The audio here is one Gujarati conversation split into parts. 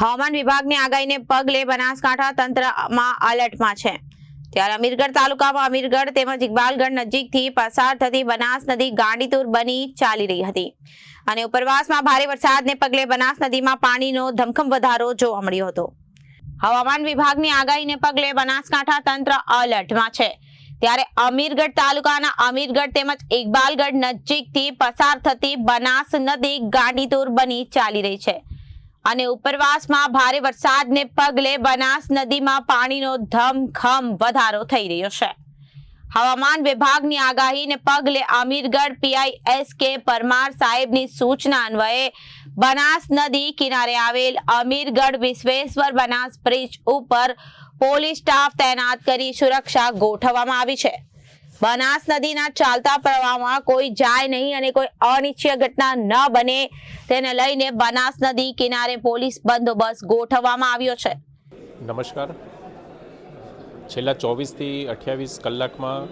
હવામાન વિભાગની આગાહીને પગલે બનાસકાંઠા તંત્રમાં અલર્ટમાં છે. ત્યારે અમીરગઢ તાલુકામાં અમીરગઢ તેમજ ઇકબાલગઢ નજીકથી પસાર થતી બનાસ નદી ગાંડીતુર બની ચાલી રહી હતી. અને ઉપરવાસમાં ભારે વરસાદને પગલે બનાસ નદીમાં પાણીનો ધમખમ વધારો જોવા મળ્યો હતો. હવામાન વિભાગની આગાહીને પગલે બનાસકાંઠા તંત્ર અલર્ટમાં છે. ત્યારે અમીરગઢ તાલુકાના અમીરગઢ તેમજ ઇકબાલગઢ નજીકથી પસાર થતી બનાસ નદી ગાંડીતુર બની ચાલી રહી છે. અને ઉપરવાસમાં ભારે વરસાદને પગલે બનાસ નદીમાં પાણીનો ધમખમ વધારો થઈ રહ્યો છે. હવામાન વિભાગની આગાહીને પગલે અમીરગઢ પીઆઈ એસ કે પરમાર સાહેબની સૂચના અન્વયે બનાસ નદી કિનારે આવેલ અમીરગઢ વિશ્વેશ્વર બનાસ બ્રિજ ઉપર પોલીસ સ્ટાફ તૈનાત કરી સુરક્ષા ગોઠવવામાં આવી છે. બનાસ નદીના ચાલતા પ્રવાહમાં કોઈ જાય નહીં અને કોઈ અનિચ્છીય ઘટના ન બને. તેને લઈને બનાસ નદી કિનારે પોલીસ બંદોબસ્ત ગોઠવવામાં આવ્યો છે. નમસ્કાર. છેલ્લા ચોવીસથી અઠ્યાવીસ કલાકમાં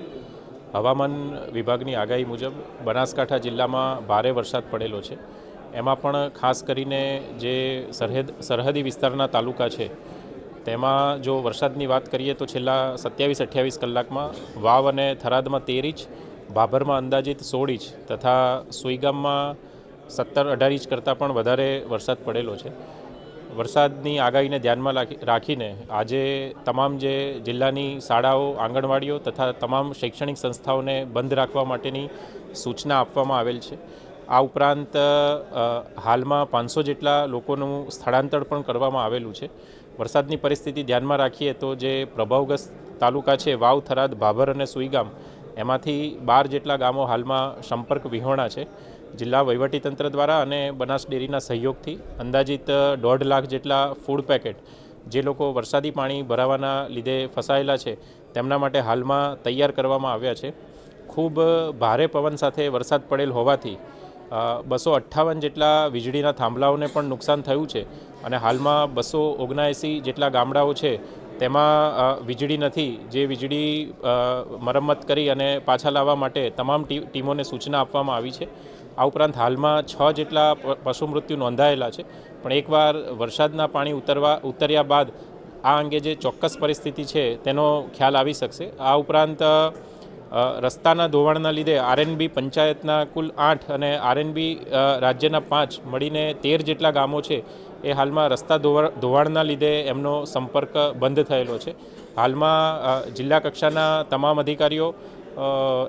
હવામાન વિભાગની આગાહી મુજબ બનાસકાંઠા જિલ્લામાં ભારે વરસાદ પડેલો છે. એમાં પણ ખાસ કરીને જે સરહદ, સરહદી વિસ્તારના તાલુકા છે તેમાં જો વરસાદની વાત કરીએ તો છેલ્લા સત્યાવીસ, અઠ્યાવીસ કલાકમાં વાવ અને થરાદમાં તેર ઇંચ, ભાભરમાં અંદાજિત સોળ ઇંચ તથા સુઈગામમાં સત્તર, અઢાર ઇંચ કરતાં પણ વધારે વરસાદ પડેલો છે. વરસાદની આગાહીને ધ્યાનમાં રાખી- રાખીને આજે તમામ જે જિલ્લાની શાળાઓ, આંગણવાડીઓ તથા તમામ શૈક્ષણિક સંસ્થાઓને બંધ રાખવા માટેની સૂચના આપવામાં આવેલ છે. આ ઉપરાંત હાલમાં પાંચસો જેટલા લોકોનું સ્થળાંતર પણ કરવામાં આવેલું છે. વરસાદની પરિસ્થિતિ ધ્યાનમાં રાખીએ તો જે પ્રભાવગ્રસ્ત તાલુકા છે, વાવ, થરાદ, ભાભર અને સુઈગામ, એમાંથી બાર જેટલા ગામો હાલમાં સંપર્ક વિહોણા છે. જિલ્લા વહીવટીતંત્ર દ્વારા અને બનાસ ડેરીના સહયોગથી અંદાજિત દોઢ લાખ જેટલા ફૂડ પેકેટ જે લોકો વરસાદી પાણી ભરાવાના લીધે ફસાયેલા છે, તેમના માટે હાલમાં તૈયાર કરવામાં આવ્યા છે. ખૂબ ભારે પવન સાથે વરસાદ પડેલ હોવાથી બસો અઠ્ઠાવન જેટલા વીજળીના થાંભલાઓને પણ નુકસાન થયું છે અને હાલમાં બસો ઓગણએંસી જેટલા ગામડાઓ છે, તેમાં વીજળી નથી. જે વીજળી મરમ્મત કરી અને પાછા લાવવા માટે તમામ ટીમોને સૂચના આપવામાં આવી છે. આ ઉપરાંત હાલમાં છ જેટલા પશુ મૃત્યુ નોંધાયેલા છે. પણ એકવાર વરસાદના પાણી ઉતરવા, ઉતર્યા બાદ આ અંગે જે ચોક્કસ પરિસ્થિતિ છે, તેનો ખ્યાલ આવી શકશે. આ ઉપરાંત રસ્તાના ધોવાણના લીધે આરએનબી પંચાયતના કુલ આઠ અને આરએનબી રાજ્યના પાંચ મળીને તેર જેટલા ગામો છે, એ હાલમાં રસ્તા ધોવા- ધોવાણના લીધે એમનો સંપર્ક બંધ થયેલો છે. હાલમાં જિલ્લા કક્ષાના તમામ અધિકારીઓ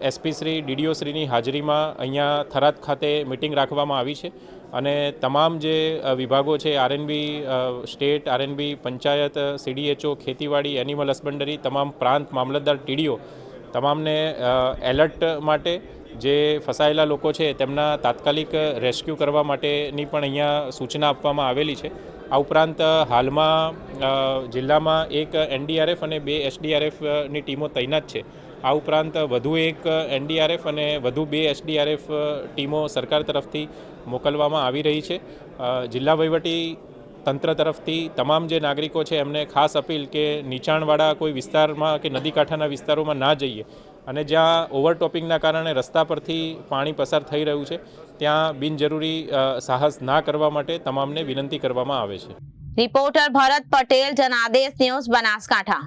એસપી શ્રી, ડીડીઓ શ્રીની હાજરીમાં અહીંયા થરાદ ખાતે મિટિંગ રાખવામાં આવી છે અને તમામ જે વિભાગો છે, RNB state, RNB panchayat, CDHO, ખેતીવાડી, એનિમલ હસબન્ડરી, તમામ પ્રાંત, મામલતદાર, ટીડીઓ તમામને એલર્ટ માટે જે ફસાયેલા લોકો છે, તેમના તાત્કાલિક રેસ્ક્યુ કરવા માટેની પણ અહીંયા સૂચના આપવામાં આવેલી છે. આ ઉપરાંત, હાલમાં જિલ્લામાં એક એનડીઆરએફ અને બે એસડીઆરએફની ટીમો તૈનાત છે. આ ઉપરાંત, વધુ એક એનડીઆરએફ અને વધુ બે એસડીઆરએફ ટીમો સરકાર તરફથી મોકલવામાં આવી રહી છે. જિલ્લા વહીવટી તંત્ર તરફથી તમામ જે નાગરિકો છે, એમને ખાસ અપીલ કે નીચાણવાળા કોઈ વિસ્તારમાં કે નદી કાંઠાના વિસ્તારોમાં ના જઈએ. અને જ્યાં ઓવરટોપિંગના કારણે રસ્તા પરથી પાણી પસાર થઈ રહ્યું છે, ત્યાં બિનજરૂરી સાહસ ના કરવા માટે તમામને વિનંતી કરવામાં આવે છે. Reporter Bharat Patel, Janadesh news Banaskantha.